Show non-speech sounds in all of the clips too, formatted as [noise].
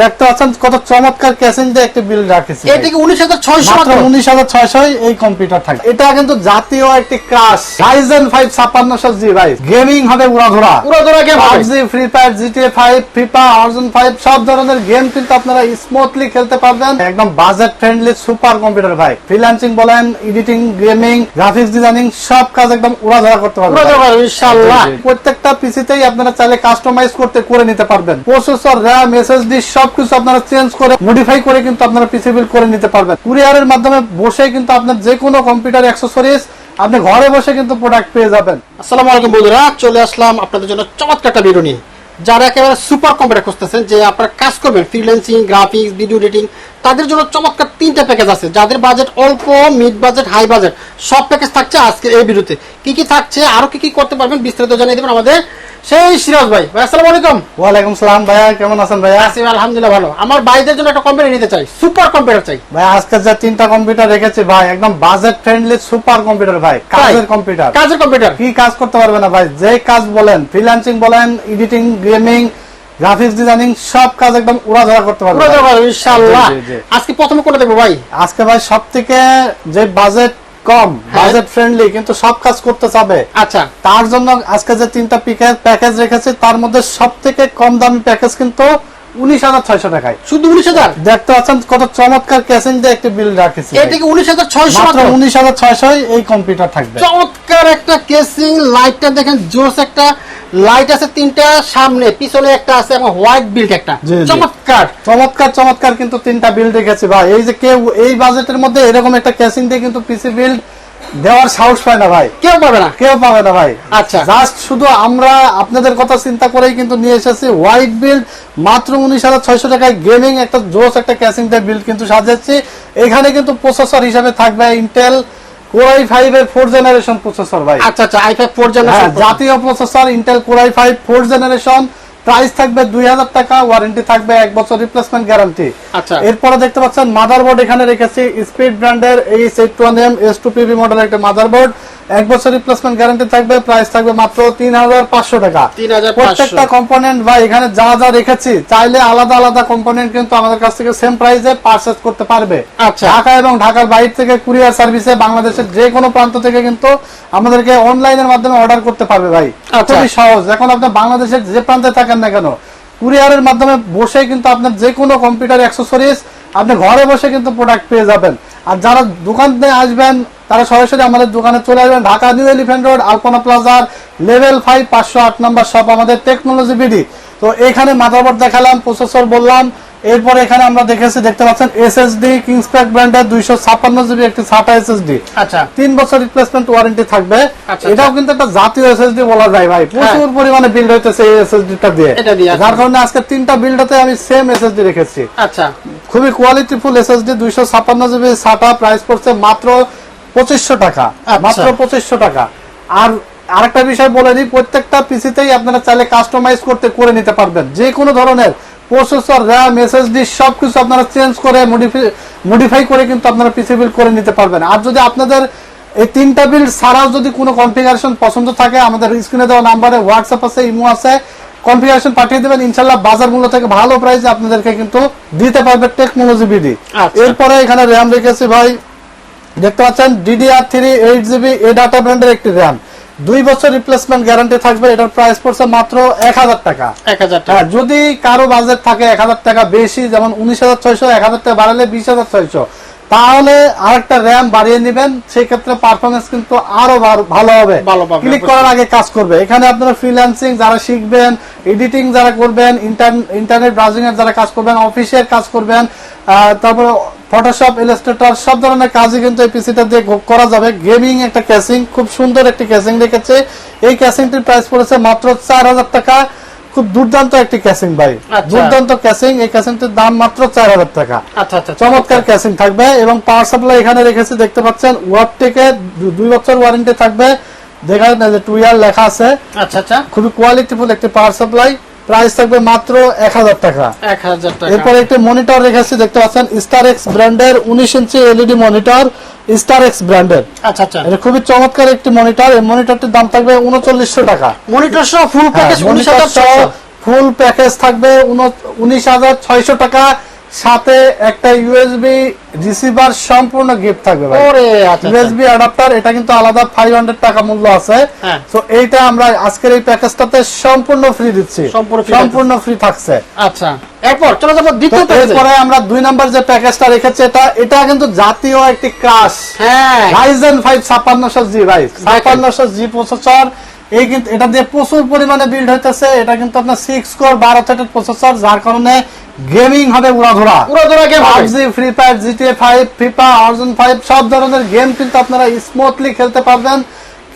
দেখতে পাচ্ছেন কত চমৎকার ক্যাসিং দিয়ে একটি বিল রাখেছি এটা কি উনিশ হাজার ছয়শো মাত্র উনিশ হাজার এই কম্পিউটার থাকে এটা কিন্তু জাতীয় একটি রাইজেন ফাইভ ছাপ্পান্নশো জি গেমিং হবে উড়াধুরা। উড়াধুরা হবে। PUBG free fire GTA five FIFA অর্জন ফাইভ সব ধরনের গেম কিন্তু আপনারা স্মুথলি খেলতে পারবেন। একদম বাজেট ফ্রেন্ডলি সুপার কম্পিউটার ভাই। ফ্রিল্যান্সিং বলেন এডিটিং গেমিং গ্রাফিক্স ডিজাইনিং সব কাজ একদম উড়াধুরা করতে পারবেন ইনশাআল্লাহ। প্রত্যেকটা পিসিতেই আপনারা চাইলে কাস্টমাইজ করতে করে নিতে পারবেন। প্রসেসর র্যাম এসএসডি সবকিছু আপনারা চেঞ্জ করে মডিফাই করে কিন্তু আপনারা পিসি বিল করে নিতে পারবেন। কুরিয়ারের মাধ্যমে বসে কিন্তু আপনার যে কোনো কম্পিউটার অ্যাক্সেসরিজ আপনি ঘরে বসে কিন্তু প্রোডাক্ট পেয়ে যাবেন। আসসালামু আলাইকুম বন্ধুরা, চলে আসলাম আপনাদের জন্য চমৎকার একটা ভিডিও নিয়ে। যারা একেবারে সুপার কম্পিউটার খুঁজতেছেন, যে আপনারা কাজ করবেন ফ্রিল্যান্সিং গ্রাফিক্স ভিডিও এডিটিং তাদের জন্য চমৎকার তিনটা প্যাকেজ আছে। যাদের বাজেট অল্প মিড বাজেট হাই বাজেট সব প্যাকেজ থাকছে আজকে এই ভিডিওতে কি কি থাকছে আরও কি কি করতে পারবেন বিস্তারিত জানিয়ে দেবেন আমাদের সেই সিরাজ ভাই। ভাই আসসালামু আলাইকুম। ওয়ালাইকুম সালাম ভাইয়া কেমন আছেন ভাইয়া আছি আলহামদুলিল্লাহ ভালো। আমার ভাইদের জন্য একটা কম্পিউটার নিতে চাই সুপার কম্পিউটার চাই। ভাই আজকে যে তিনটা কম্পিউটার রেখেছি ভাই একদম বাজেট ফ্রেন্ডলি সুপার কম্পিউটার ভাই কাজের কম্পিউটার কাজের কম্পিউটার কি কাজ করতে পারবে না ভাই? যে কাজ বলেন ফ্রিল্যান্সিং বলেন এডিটিং গেমিং গ্রাফিক্স ডিজাইনিং সব কাজ একদম উড়াধরা করতে পারবে। ইনশাআল্লাহ জি। আজকে প্রথমে কোনটা দেখব ভাই আজকে ভাই সব থেকে যে বাজেট কম হ্যাঁ। বাজেট ফ্রেন্ডলি কিন্তু সব কাজ করতে চাবে আচ্ছা তার জন্য আজকে যে তিনটা প্যাকেজ রেখেছে তার মধ্যে সব থেকে কম দামি প্যাকেজ কিন্তু উনিশ হাজার ছয়শো টাকায়। শুধু উনিশ হাজার? দেখতে পাচ্ছেন কত চমৎকার ক্যাসিং দিয়ে একটি বিল রাখেছি এটা কি উনিশ হাজার ছয়শো উনিশ হাজার ছয়শো এই কম্পিউটার থাকবে। চমৎকার একটা কেসিং লাইটটা দেখেন জোস একটা লাইট আছে তিনটা সামনে পিছনে একটা আছে এবং হোয়াইট বিল্ড একটা। চমৎকার। চমৎকার চমৎকার কিন্তু তিনটা বিল রেখেছি ভাই। এই যে কেউ এই বাজেটের মধ্যে এরকম একটা ক্যাসিং দিয়ে কিন্তু পিসি বিল্ড দেওয়ার সাহস পায় না ভাই। কেউ পাবে না। কেউ পাবে না ভাই। আচ্ছা। জাস্ট শুধু আমরা আপনাদের কথা চিন্তা করেই কিন্তু নিয়ে এসেছি। হোয়াইট বিল্ড মাত্র উনিশ হাজার ছয়শো টাকায় গেমিং একটা জোস একটা ক্যাসিং বিল্ড কিন্তু সাজাচ্ছি। এখানে কিন্তু প্রসেসর হিসাবে থাকবে ইন্টেল কোরাই ফাইভ এর ফোর জেনারেশন প্রসেসর ভাই। আচ্ছা আচ্ছা আই ফাইভ ফোর জেনারেশন জাতীয় processor Intel core i five four generation price থাকবে দুই হাজার টাকা ওয়ারেন্টি থাকবে এক বছর রিপ্লেসমেন্ট গ্যারান্টি আচ্ছা। এরপরে দেখতে পাচ্ছেন মাদারবোর্ড এখানে রেখেছি স্পিড ব্র্যান্ডের এই set two M S two PV model একটা মাদারবোর্ড এক বছর রিপ্লেসমেন্ট গ্যারান্টি থাকবে প্রাইস থাকবে মাত্র তিন হাজার পাঁচশো টাকা। প্রত্যেকটা কম্পোনেন্ট বা এখানে যা যা রেখেছি চাইলে আলাদা আলাদা কম্পোনেন্ট কিন্তু আমাদের কাছ থেকে সেম প্রাইসে পারচেজ করতে পারবে। আচ্ছা। ঢাকা এবং ঢাকার বাইরে থেকে কুরিয়ার সার্ভিসে বাংলাদেশের যে কোনো প্রান্ত থেকে কিন্তু আমাদেরকে অনলাইনের মাধ্যমে অর্ডার করতে পারবে ভাই। আচ্ছা। খুবই সহজ। এখন আপনি বাংলাদেশের যে প্রান্তে থাকেন না কেন? কুরিয়ারের মাধ্যমে বসে কিন্তু আপনার যে কোনো কম্পিউটার অ্যাক্সেসরিজ আপনি ঘরে বসে কিন্তু প্রোডাক্ট পেয়ে যাবেন। আর যারা দোকানে আসবেন, তারা সরাসরি আমাদের দোকানে চলে আসবেন। Dhaka new elephant road Alpana প্লাজার লেভেল ফাইভ পাঁচশো আট নম্বর শপ আমাদের টেকনোলজি বিডি তো এখানে মাদারবোর্ড দেখালাম প্রসেসর বললাম এরপরে এখানে আমরা দেখেছি দেখতে পাচ্ছেন এসএসডি কিংসপ্যাক ব্র্যান্ডের দুইশো ছাপ্পান্ন জিবি একটি সাটা এসএসডি আচ্ছা। তিন বছর রিপ্লেসমেন্ট ওয়ারেন্টি থাকবে। আচ্ছা, এটাও কিন্তু একটা জাতীয় এসএসডি বলা যায় ভাই। প্রচুর পরিমাণে বিল্ড হইতেছে এই এসএসডি টা দিয়ে। এটা দিয়ে, আচ্ছা। যার কারণে আজকে তিনটা বিল্ডতে আমি সেম এসএসডি রেখেছি। আচ্ছা। খুবই কোয়ালিটিফুল এসএসডি দুইশো ছাপ্পান্ন জিবি সাটা প্রাইস পড়ছে মাত্র পঁচিশশো টাকা। আচ্ছা। মাত্র পঁচিশশো টাকা। আর আরেকটা বিষয় বলে দিই প্রত্যেকটা পিসিতেই আপনারা চাইলে কাস্টমাইজ করতে করে নিতে পারবেন। যে কোনো ধরনের প্রসেসর র্যাম এসএসডি সবকিছু আপনারা চেঞ্জ করে মডিফাই মডিফাই করে কিন্তু আপনারা পিসি বিল করে নিতে পারবেন। আর যদি আপনাদের এই তিনটা বিল ছাড়াও যদি কোনো কনফিগারেশন পছন্দ থাকে আমাদের স্ক্রিনে দেওয়া নাম্বারে হোয়াটসঅ্যাপ আছে ইমো আছে কনফিগারেশন পাঠিয়ে দেবেন। ইনশাল্লাহ বাজার মূল্য থেকে ভালো প্রাইস আপনাদেরকে কিন্তু দিতে পারবে টেকনোলজি বিডি আচ্ছা। এরপরে এখানে র্যাম রেখেছি ভাই। দেখতে পাচ্ছেন DDR three eight GB A data ব্র্যান্ডের একটি র্যাম দুই বছর রিপ্লেসমেন্ট গ্যারান্টি থাকবে এটার প্রাইস পড়ছে মাত্র এক হাজার টাকা। এক হাজার টাকা। হ্যাঁ যদি কারও বাজেট থাকে এক হাজার টাকা বেশি যেমন উনিশ হাজার ছয়শো এক হাজার টাকা বাড়ালে বিশ হাজার ছয়শো। তাহলে আরেকটা র্যাম বাড়িয়ে নেবেন সেই ক্ষেত্রে পারফরমেন্স কিন্তু আরও ভালো- হবে। ক্লিক করার আগে কাজ করবে। এখানে আপনারা ফ্রিল্যান্সিং যারা শিখবেন এডিটিং যারা করবেন ইন্টারনেট ব্রাউজিং এর যারা কাজ করবেন অফিসের কাজ করবেন তারপরে ফটোশপ ইলাস্ট্রেটর সব ধরনের কাজই কিন্তু এই পিসিটা দিয়ে করা যাবে। গেমিং একটা ক্যাসিং খুব সুন্দর একটি ক্যাসিং রেখেছে এই ক্যাসিংটির প্রাইস পড়েছে মাত্র চার হাজার টাকা। খুব দুর্দান্ত একটি ক্যাসিং ভাই আচ্ছা। দুর্দান্ত ক্যাসিং এই ক্যাসিংটির দাম মাত্র চার হাজার টাকা। আচ্ছা আচ্ছা চমৎকার ক্যাসিং থাকবে এবং পাওয়ার সাপ্লাই এখানে রেখেছে দেখতে পাচ্ছেন ওয়ার থেকে দুই বছর ওয়ারেন্টি থাকবে। দেখা দেখেন টু ইয়ার লেখা আছে। আচ্ছা আচ্ছা। খুবই কোয়ালিটিফুল একটি পাওয়ার সাপ্লাই প্রাইস থাকবে মাত্র এক হাজার টাকা। এক হাজার টাকা। এরপর একটি মনিটর রেখেছি দেখতে পাচ্ছেন স্টার এক্স ব্র্যান্ডের উনিশ inch LED monitor star X ব্র্যান্ডের আচ্ছা আচ্ছা। এটা খুবই চমৎকার একটি মনিটর এই মনিটরটির দাম থাকবে উনচল্লিশশো টাকা। মনিটর সহ ফুল প্যাকেজ উনিশ হাজার সহ ফুল প্যাকেজ থাকবে উনিশ হাজার ছয়শো টাকা। সাথে একটা ইউএসবি রিসিভার সম্পূর্ণ গিফট থাকবে ভাই। ওরে আচ্ছা আচ্ছা। ইউএসবি অ্যাডাপ্টার এটা কিন্তু আলাদা ফাইভ হান্ড্রেড টাকা মূল্য আছে। হ্যাঁ। তো এইটা আমরা আজকের এই প্যাকেজটাতে সম্পূর্ণ ফ্রি দিচ্ছি। সম্পূর্ণ ফ্রি থাকছে। আচ্ছা। এরপর চলে যাব দ্বিতীয় প্যাকেজে এরপরে আমরা দুই নাম্বার যে প্যাকেজটা রেখেছি এটা এটা কিন্তু জাতীয় একটি ক্রাশ হ্যাঁ। রাইজেন ফাইভ ছাপ্পান্নশো জি ভাই। ছাপ্পান্নশো জি প্রসেসর এই কিন্তু এটা দিয়ে প্রচুর পরিমাণে বিল্ড হইতেছে। এটা কিন্তু আপনার সিক্স কোর বারো প্রসেসর যার কারণে গেমিং হবে উড়াধুরা। পুরো ধরে game PUBG free fire GTA five FIFA Arjun five সব ধরনের গেম কিন্তু আপনারা স্মুথলি খেলতে পারবেন।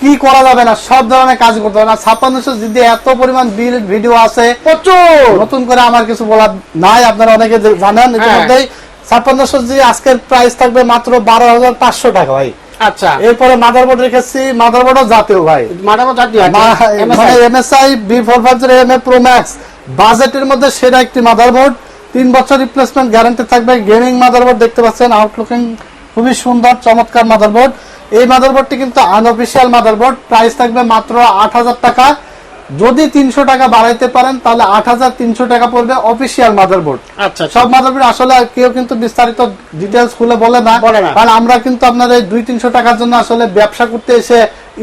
কি করা যাবে না সব ধরনের কাজ করতে হবে। না ছাপ্পান্নশো জিবি এত পরিমাণ বিল ভিডিও আছে প্রচুর! নতুন করে আমার কিছু বলার নাই আপনারা অনেকে জানেন হ্যাঁ। ইতিমধ্যেই। ছাপ্পান্নশো জি আজকের প্রাইস থাকবে মাত্র বারো হাজার পাঁচশো টাকা ভাই। আচ্ছা। এরপরে মাদারবোর্ড রেখেছি। মাদারবোর্ডও জাতীয় ভাই। মাদারবোর্ড জাতীয় মানে MSI B four five zero M A pro max বাজেটের মধ্যে সেরা একটি মাদারবোর্ড তিন বছর রিপ্লেসমেন্ট গ্যারান্টি থাকবে। গেমিং মাদারবোর্ড দেখতে পাচ্ছেন আউটলুকিং খুবই সুন্দর চমৎকার মাদারবোর্ড এই মাদারবোর্ডটি কিন্তু আনঅফিসিয়াল মাদারবোর্ড প্রাইস থাকবে মাত্র আট হাজার টাকা। যদি তিনশো টাকা বাড়াইতে পারেন তাহলে আট হাজার তিনশো টাকা পড়বে অফিসিয়াল মাদারবোর্ড আচ্ছা সব মাদারবোর্ড আসলে কেউ কিন্তু বিস্তারিত ডিটেলস খুলে বলে না। কারণ আমরা কিন্তু আপনার এই দুই তিনশো টাকার জন্য আসলে ব্যবসা করতে এসে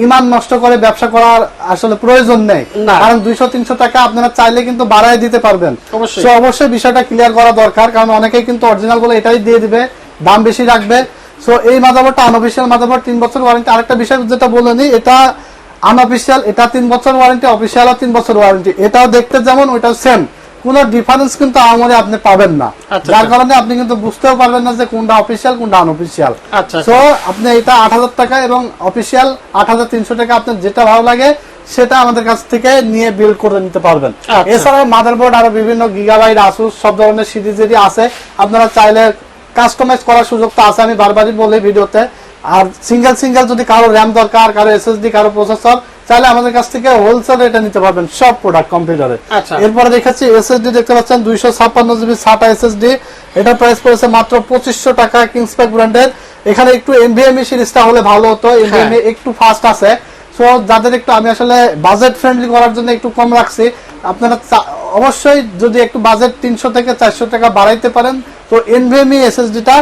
ইমান নষ্ট করে ব্যবসা করার আসলে প্রয়োজন নেই। কারণ দুইশো তিনশো টাকা আপনারা চাইলে কিন্তু বাড়ায় দিতে পারবেন। অবশ্যই। অবশ্যই বিষয়টা ক্লিয়ার করা দরকার কারণ অনেকেই কিন্তু অরিজিনাল বলে এটাই দিয়ে দিবে দাম বেশি রাখবে। সো এই মাদারবোর্ডটা আনঅফিসিয়াল মাদারবোর্ড তিন বছর ওয়ারেন্টি আরেকটা বিষয় যেটা বলেনি এটা আনঅফিসিয়াল এটা তিন বছর ওয়ারেন্টি অফিসিয়াল তিন বছর ওয়ারেন্টি এটাও দেখতে যেমন ওইটাও সেম কোনো ডিফারেন্স কিন্তু আমাদের আপনি পাবেন না। আচ্ছা, যার আচ্ছা। কারণে আপনি কিন্তু বুঝতেও পারবেন না যে কোনটা অফিসিয়াল কোনটা আনঅফিসিয়াল আচ্ছা, সো আপনি এটা আট হাজার টাকা এবং অফিসিয়াল আট হাজার তিনশো টাকা আপনার যেটা ভালো লাগে সেটা আমাদের কাছ থেকে নিয়ে বিল করে নিতে পারবেন। এছাড়া মাদারবোর্ড আরও বিভিন্ন গিগাবাইট আসুস সব ধরনের সিরিজেরই আছে আপনারা চাইলে কাস্টমাইজ করার সুযোগ তো আছে আমি বারবারই বলি ভিডিওতে। আর সিঙ্গেল সিঙ্গেল যদি কারও র্যাম দরকার কারও এসএসডি কারও প্রসেসর চাইলে আমাদের কাছ থেকে হোলসেল রেটে নিতে পারবেন সব প্রোডাক্ট কম্পিউটারে আচ্ছা। এরপরে দেখাচ্ছি এসএসডি দেখতে পাচ্ছেন দুইশো ছাপ্পান্ন জিবি সাটা এসএসডি এটা প্রাইস পড়েছে মাত্র পঁচিশশো টাকা কিংসপ্যাক ব্র্যান্ডের এখানে একটু এনভিএমই সিরিজটা হলে ভালো হতো এনভিএমই একটু ফাস্ট আছে। সো যাদের একটু আমি আসলে বাজেট ফ্রেন্ডলি করার জন্য একটু কম রাখছি আপনারা অবশ্যই যদি একটু বাজেট তিনশো থেকে চারশো টাকা বাড়াইতে পারেন তো এনভিএমই এসএসডিটা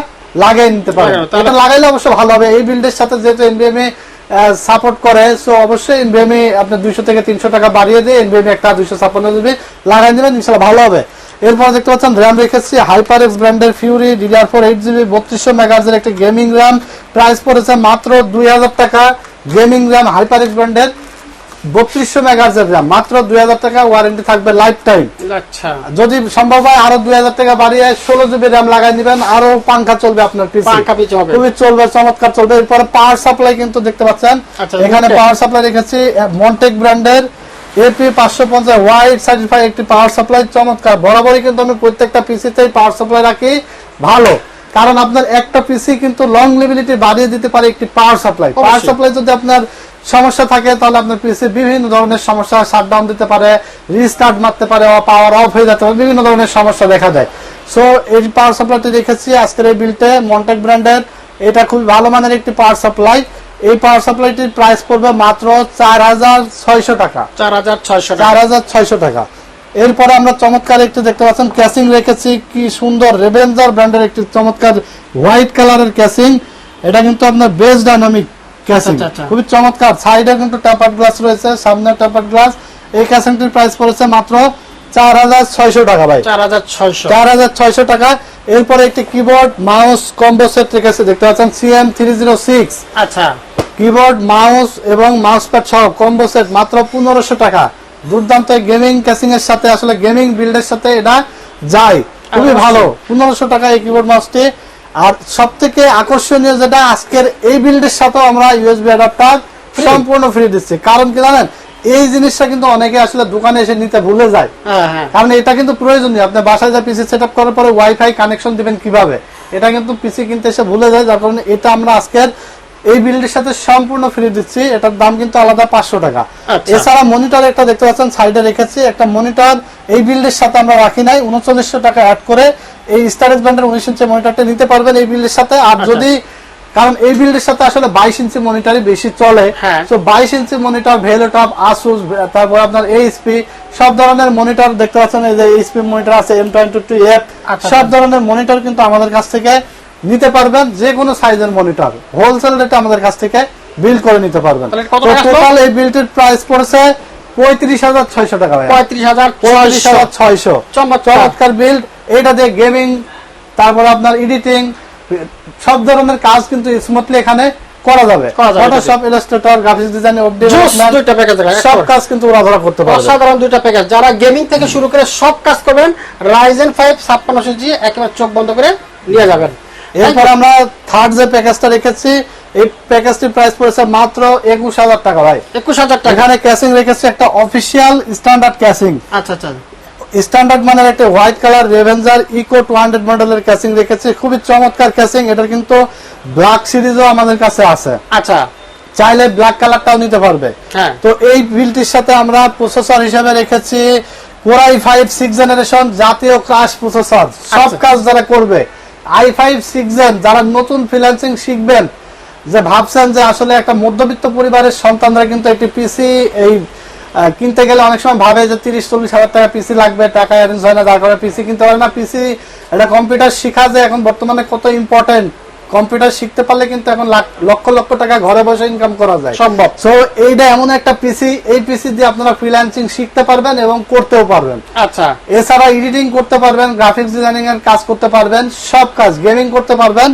লাগাই নিতে পারেন এটা লাগাইলে অবশ্য ভালো হবে। এই বিল্ডের সাথে যেহেতু এনভিএমই সাপোর্ট করে সো অবশ্যই এনভিএমই আপনি দুইশো থেকে তিনশো টাকা বাড়িয়ে দিয়ে এনভিএমই একটা দুইশো ছাপ্পান্ন জিবি লাগাই দেবেন ইনশাল্লাহ ভালো হবে। এরপর দেখতে পাচ্ছেন র্যাম রেখেছি হাইপার এক্স ব্র্যান্ডের fury dealer four eight GB বত্রিশশো মেগাহার্জের একটি গেমিং র্যাম প্রাইস পড়েছে মাত্র দুই হাজার টাকা গেমিং র্যাম হাইপার এক্স ব্র্যান্ডের বত্রিশশো মেগাহার্জের র্যাম মাত্র দুই হাজার টাকা ওয়ারেন্টি থাকবে লাইফ টাইম আচ্ছা। যদি সম্ভব হয় আরও দুই হাজার টাকা বাড়িয়ে ষোলো জিবি র্যাম লাগাই দিবেন আরও পাঙ্খা চলবে আপনার পিছে খুবই চলবে চমৎকার চলবে। এরপরে পাওয়ার সাপ্লাই কিন্তু দেখতে পাচ্ছেন। আচ্ছা, এখানে পাওয়ার সাপ্লাই রেখেছি মন্টেক ব্র্যান্ডের এপি পাঁচশো পঞ্চাশ ওয়াইড সার্টিফাই একটি পাওয়ার সাপ্লাই চমৎকার। বরাবরই কিন্তু আমি প্রত্যেকটা পিসিতেই পাওয়ার সাপ্লাই রাখি। ভালো। কারণ আপনার একটা পিসি কিন্তু লং লিবিলিটি বাড়িয়ে দিতে পারে একটি পাওয়ার সাপ্লাই পাওয়ার সাপ্লাই যদি আপনার সমস্যা থাকে তাহলে আপনার পিসি বিভিন্ন ধরনের সমস্যা শাটডাউন দিতে পারে রিস্টার্ট মারতে পারে পাওয়ার অফ হয়ে যেতে পারে বিভিন্ন ধরনের সমস্যা দেখা দেয়। সো এই পাওয়ার সাপ্লাইটি রেখেছি আজকের এই বিলটে মন্টেক ব্র্যান্ডের এটা খুবই ভালো মানের একটি পাওয়ার সাপ্লাই এই পাওয়ার সাপ্লাইটির প্রাইস পড়বে মাত্র চার হাজার ছয়শো টাকা। চার হাজার ছয়শো চার হাজার ছয়শো টাকা। এরপরে আমরা চমৎকার একটি দেখতে পাচ্ছেন ক্যাসিং রেখেছি। কি সুন্দর রেভেঞ্জার ব্র্যান্ডের একটি চমৎকার হোয়াইট কালারের ক্যাসিং এটা কিন্তু আপনার বেস ডাইনামিক ক্যাসিং। খুবই চমৎকার। সাইডে কিন্তু টেপার গ্লাস রয়েছে সামনে টেপার গ্লাস এই ক্যাসিংটির প্রাইস পড়েছে মাত্র চার হাজার ছয়শো টাকা ভাই। চার হাজার ছয়শো। চার হাজার ছয়শো টাকা। এরপরে একটি কিবোর্ড মাউস কম্বো সেট রেখেছে দেখতে পাচ্ছেন সিএম থ্রি জিরো সিক্স আচ্ছা। কিবোর্ড মাউস এবং মাউস প্যাড সহ কম্বো সেট মাত্র পনেরোশো টাকা। দুর্দান্ত গেমিং ক্যাসিং এর সাথে আসলে গেমিং বিল্ডের সাথে এটা যায়। খুবই ভালো। পনেরোশো টাকা এই কিবোর্ড মাউসটি আর সব থেকে আকর্ষণীয় যেটা আজকের এই বিল্ডের সাথে আমরা ইউএসবি অ্যাডাপ্টার সম্পূর্ণ ফ্রি দিচ্ছি। কারণ কি জানেন এই জিনিসটা কিন্তু অনেকে আসলে দোকানে এসে নিতে ভুলে যায়। হ্যাঁ হ্যাঁ। কারণ এটা কিন্তু প্রয়োজনীয়। আপনি বাসায় যা পিসি সেট করার পরে ওয়াইফাই কানেকশন দিবেন কীভাবে? এটা কিন্তু পিসি কিনতে এসে ভুলে যায়। যার কারণে এটা আমরা আজকের এই বিল্ডের সাথে সম্পূর্ণ ফ্রি দিচ্ছি এটার দাম কিন্তু আলাদা পাঁচশো টাকা আচ্ছা। এছাড়া মনিটর একটা দেখতে পাচ্ছেন সাইডে রেখেছি একটা মনিটর এই বিল্ডের সাথে আমরা রাখি নাই উনচল্লিশশো টাকা অ্যাড করে এই স্টারেজ ব্র্যান্ডের উনিশ ইঞ্চি মনিটরটা নিতে পারবেন এই বিল্ডের সাথে আর আচ্ছা। যদি কারণ এই বিল্ডের সাথে আসলে বাইশ ইঞ্চি মনিটরই বেশি চলে হ্যাঁ। তো বাইশ ইঞ্চি মনিটর ভেলোটপ আসুস তারপর আপনার এইচপি সব ধরনের মনিটর দেখতে পাচ্ছেন এই যে এইচপি মনিটর আছে এম টোয়েন্টি টু এফ সব। ধরনের মনিটর কিন্তু আমাদের কাছ থেকে নিতে পারবেন যে কোনো সাইজের মনিটর। হোলসেল রেটে আমাদের কাছ থেকে বিল করে নিতে পারবেন? টোটাল এই বিলটির প্রাইস পড়েছে পঁয়ত্রিশ হাজার ছয়শো টাকা। পঁয়ত্রিশ হাজার পঁয়ত্রিশ হাজার ছয়শো। চমৎকার। বিল্ড এটা দিয়ে গেমিং তারপর আপনার এডিটিং সব ধরনের কাজ কিন্তু স্মুথলি এখানে করা যাবে। ফটোশপ ইলাস্ট্রেটর গ্রাফিক্স ডিজাইন দুইটা প্যাকেজ সব কাজ কিন্তু ওরা ধরা করতে পারবে। অসাধারণ দুইটা প্যাকেজ যারা গেমিং থেকে শুরু করে সব কাজ করবেন রাইজেন ফাইভ ছাপ্পান্নশো জি একেবারে চোখ বন্ধ করে নিয়ে যাবেন। এরপর আমরা থার্ড যে প্যাকেজটা রেখেছি এই প্যাকেজটির প্রাইস পড়েছে মাত্র একুশ হাজার টাকা ভাই। একুশ হাজার টাকা। এখানে ক্যাসিং রেখেছি একটা অফিসিয়াল স্ট্যান্ডার্ড ক্যাসিং আচ্ছা আচ্ছা। স্ট্যান্ডার্ড মানের একটা white colour revenger eco two hundred মডেলের ক্যাসিং রেখেছি। খুবই চমৎকার ক্যাসিং এটার কিন্তু ব্ল্যাক সিরিজও আমাদের কাছে আছে। আচ্ছা। চাইলে ব্ল্যাক কালারটাও নিতে পারবে। হ্যাঁ। তো এই বিলটির সাথে আমরা প্রসেসর হিসেবে রেখেছি core i five six generation জাতীয় ক্রাশ প্রসেসর সব আচ্ছা। কাজ যারা করবে আই ফাইভ জেন যারা নতুন ফ্রিল্যান্সিং শিখবেন, যে ভাবছেন যে আসলে একটা মধ্যবিত্ত পরিবারের সন্তানরা কিন্তু একটি পিসি এই কিনতে গেলে অনেক সময় ভাবে যে তিরিশ, চল্লিশ হাজার টাকা পিসি লাগবে, টাকা অ্যারেঞ্জ হয় না, যার কারণে পিসি কিনতে পারে না। পিসি একটা কম্পিউটার শিখা যে এখন বর্তমানে কত ইম্পর্টেন্ট কম্পিউটার শিখতে পারলে কিন্তু এখন লক্ষ লক্ষ টাকা ঘরে বসে ইনকাম করা যায়। সম্ভব। সো এইটা এমন একটা পিসি এই পিসি দিয়ে আপনারা ফ্রিল্যান্সিং শিখতে পারবেন এবং করতেও পারবেন। আচ্ছা। এছাড়া এডিটিং করতে পারবেন গ্রাফিক্স ডিজাইনিং এর কাজ করতে পারবেন সব কাজ গেমিং করতে পারবেন।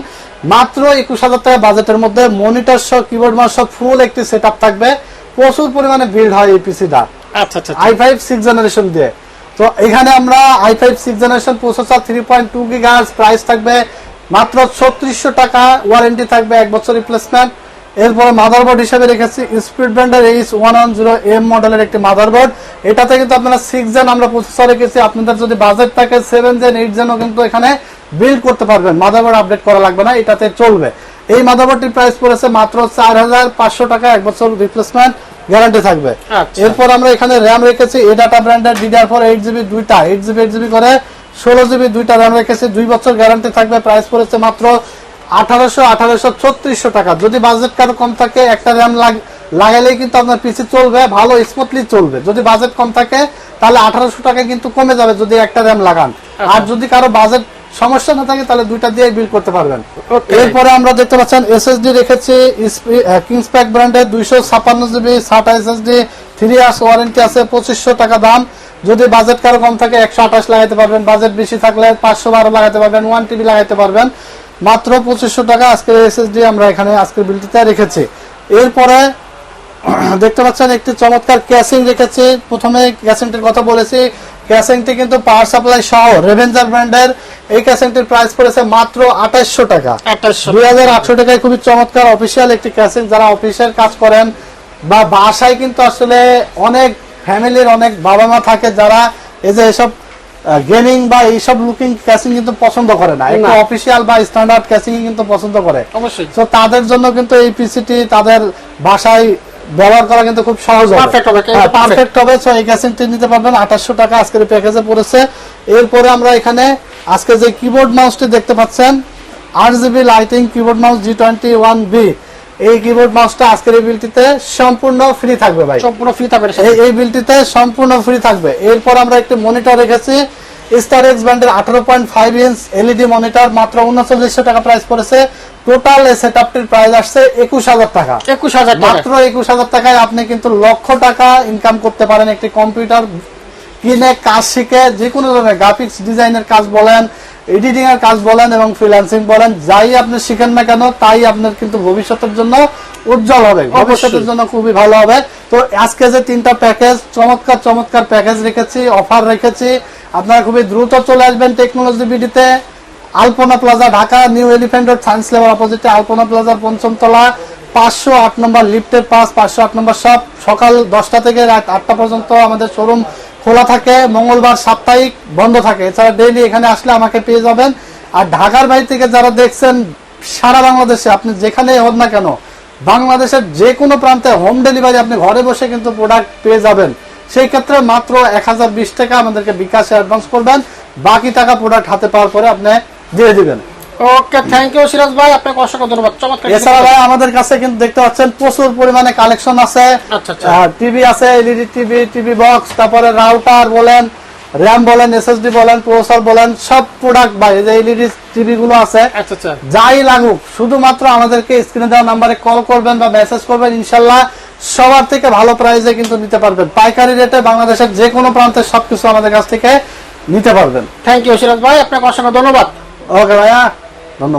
মাত্র একুশ হাজার টাকা বাজেটের মধ্যে মনিটর সহ কিবোর্ড মাউস সব ফুল একটি সেট থাকবে। প্রচুর পরিমাণে বিল্ড হয় এই পিসিটা আচ্ছা আচ্ছা আই ফাইভ সিক্স জেনারেশন দিয়ে। তো এখানে আমরা I five six generation processor three point two গিগার্স price থাকবে। মাত্র ছত্রিশশো টাকা ওয়ারেন্টি থাকবে এক বছর রিপ্লেসমেন্ট এরপরে মাদারবোর্ড হিসেবে রেখেছি স্পিড ব্র্যান্ডের H one one zero M মডেলের একটি মাদারবোর্ড এটাতে কিন্তু আপনারা সিক্স জেন আমরা প্রসেসর রেখেছি আপনাদের যদি বাজেট থাকে সেভেন জেন এইট জেনও কিন্তু এখানে বিল্ড করতে পারবেন। মাদারবোর্ড আপডেট করা লাগবে না এটাতে চলবে। এই মাদারবোর্ডটির প্রাইস পড়েছে মাত্র চার হাজার পাঁচশো টাকা এক বছর রিপ্লেসমেন্ট গ্যারান্টি থাকবে। আচ্ছা। এরপর আমরা এখানে র্যাম রেখেছি এ ডাটা ব্র্যান্ডের ডিডিআর ফোর এইট জিবি দুইটা এইট জিবি এইট জিবি করে ষোলো জিবি দুইটা র্যাম রেখেছি দুই বছর গ্যারান্টি থাকবে প্রাইস পড়েছে মাত্র আঠারোশো আঠারোশো ছত্রিশশো টাকা। যদি বাজেট কারও কম থাকে একটা র্যাম লাগালেই কিন্তু আপনার পিসি চলবে ভালো স্মুথলি চলবে। যদি বাজেট কম থাকে তাহলে আঠারোশো টাকা কিন্তু কমে যাবে যদি একটা র্যাম লাগান। আর যদি কারও বাজেট সমস্যা না থাকে তাহলে দুইটা দিয়ে বিল করতে পারবেন. এরপরে আমরা দেখতে পাচ্ছেন এসএসডি রেখেছি কিংসপ্যাক ব্র্যান্ডের দুইশো ছাপান্ন GB SATA SSD three years warranty আছে পঁচিশশো টাকা দাম। যদি বাজেট কারও কম থাকে একশো আঠাশ লাগাইতে পারবেন বাজেট বেশি থাকলে পাঁচশো বারো লাগাইতে পারবেন ওয়ান টিবি লাগাইতে পারবেন। মাত্র পঁচিশশো টাকা আজকের এসএসডি আমরা এখানে আজকের বিলটিতে রেখেছি। এরপরে [clears throat] দেখতে পাচ্ছেন একটি চমৎকার ক্যাসিং রেখেছি। প্রথমে ক্যাসিংটির কথা বলেছি ক্যাসিংটি কিন্তু পাওয়ার সাপ্লাই সহ রেভেঞ্জার ব্র্যান্ডের এই ক্যাসিংটির প্রাইস পড়েছে মাত্র আঠাশশো টাকা। দুই হাজার আটশো টাকায় খুবই চমৎকার অফিসিয়াল একটি ক্যাসিং যারা অফিসের কাজ করেন বা বাসায় কিন্তু আসলে অনেক ফ্যামিলির অনেক বাবা মা থাকে যারা এই যে এসব গেমিং বা এইসব লুকিং ক্যাসিং কিন্তু পছন্দ করে না। একটু অফিসিয়াল বা স্ট্যান্ডার্ড ক্যাসিং কিন্তু পছন্দ করে। অবশ্যই। তো তাদের জন্য কিন্তু এই পিসিটি তাদের বাসায় ব্যবহার করা কিন্তু খুব সহজ হবে। পারফেক্ট হবে সো এই ক্যাসিংটি নিতে পারবেন। আঠাশশো টাকা আজকের প্যাকেজে পড়েছে। এরপরে আমরা এখানে আজকে যে কিবোর্ড মাউসটি দেখতে পাচ্ছেন আট GB lighting keyboard mouse G twenty one B এই কিবোর্ড মাউসটা আজকের এই বিলটিতে সম্পূর্ণ ফ্রি থাকবে ভাই। সম্পূর্ণ ফ্রি থাকবে এই বিলটিতে সম্পূর্ণ ফ্রি থাকবে। এরপর আমরা একটি মনিটর রেখেছি। স্টার এক্স ব্র্যান্ডের আঠারো point five inch LED monitor মাত্র উনচল্লিশশো টাকা প্রাইস পড়েছে। টোটাল এই সেট আপটির প্রাইস আসছে একুশ হাজার টাকা। একুশ হাজার মাত্র একুশ হাজার টাকায় আপনি কিন্তু লক্ষ টাকা ইনকাম করতে পারেন একটি কম্পিউটার কিনে কাজ শিখে যে কোনো ধরনের গ্রাফিক্স ডিজাইনের কাজ বলেন এডিটিং এর কাজ বলেন এবং ফ্রিল্যান্সিং বলেন যাই আপনি শিখেন না কেন তাই আপনার কিন্তু ভবিষ্যতের জন্য উজ্জ্বল হবে। ভবিষ্যতের জন্য খুবই ভালো হবে। তো আজকে যে তিনটা প্যাকেজ চমৎকার চমৎকার প্যাকেজ রেখেছি অফার রেখেছি আপনারা খুবই দ্রুত চলে আসবেন technology বিডিতে Alpana plaza Dhaka new elephant road science labour অপোজিটে আলপনা প্লাজার পঞ্চম তলা পাঁচশো আট নম্বর লিফটের পাস পাঁচশো আট নম্বর সব সকাল দশটা থেকে রাত আটটা পর্যন্ত আমাদের শোরুম খোলা থাকে, মঙ্গলবার সাপ্তাহিক বন্ধ থাকে। এছাড়া ডেইলি এখানে আসলে আমাকে পেয়ে যাবেন। আর ঢাকার বাইরে থেকে যারা দেখছেন, সারা বাংলাদেশে আপনি যেখানে হন না কেন, বাংলাদেশের যে কোনো প্রান্তে হোম ডেলিভারি আপনি ঘরে বসে কিন্তু প্রোডাক্ট পেয়ে যাবেন। সেই ক্ষেত্রে মাত্র এক হাজার বিশ টাকা আমাদেরকে বিকাশে অ্যাডভান্স করবেন। বাকি টাকা প্রোডাক্ট হাতে পাওয়ার পরে আপনি দিয়ে দিবেন। ওকে থ্যাংক ইউ সিরাজ ভাই আপনাকে অসংখ্য ধন্যবাদ। চমৎকার এছাড়া ভাই আমাদের কাছে কিন্তু দেখতে পাচ্ছেন প্রচুর পরিমাণে কালেকশন আছে। আচ্ছা, আচ্ছা। টিভি আছে এলইডি টিভি টিভি বক্স তারপরে রাউটার বলেন র্যাম বলেন এসএসডি বলেন প্রসেসর বলেন সব প্রোডাক্ট ভাই যে এলইডি টিভি গুলো আছে। আচ্ছা আচ্ছা। যাই লাগুক শুধুমাত্র আমাদেরকে স্ক্রিনে দেওয়া নাম্বারে কল করবেন বা মেসেজ করবেন ইনশাল্লাহ সবার থেকে ভালো প্রাইসে কিন্তু নিতে পারবেন। পাইকারি রেটে বাংলাদেশের যে কোনো প্রান্তে সবকিছু আমাদের কাছ থেকে নিতে পারবেন। থ্যাংক ইউ সিরাজ ভাই আপনাকে অসংখ্য ধন্যবাদ। ওকে ভাইয়া। ধন্যবাদ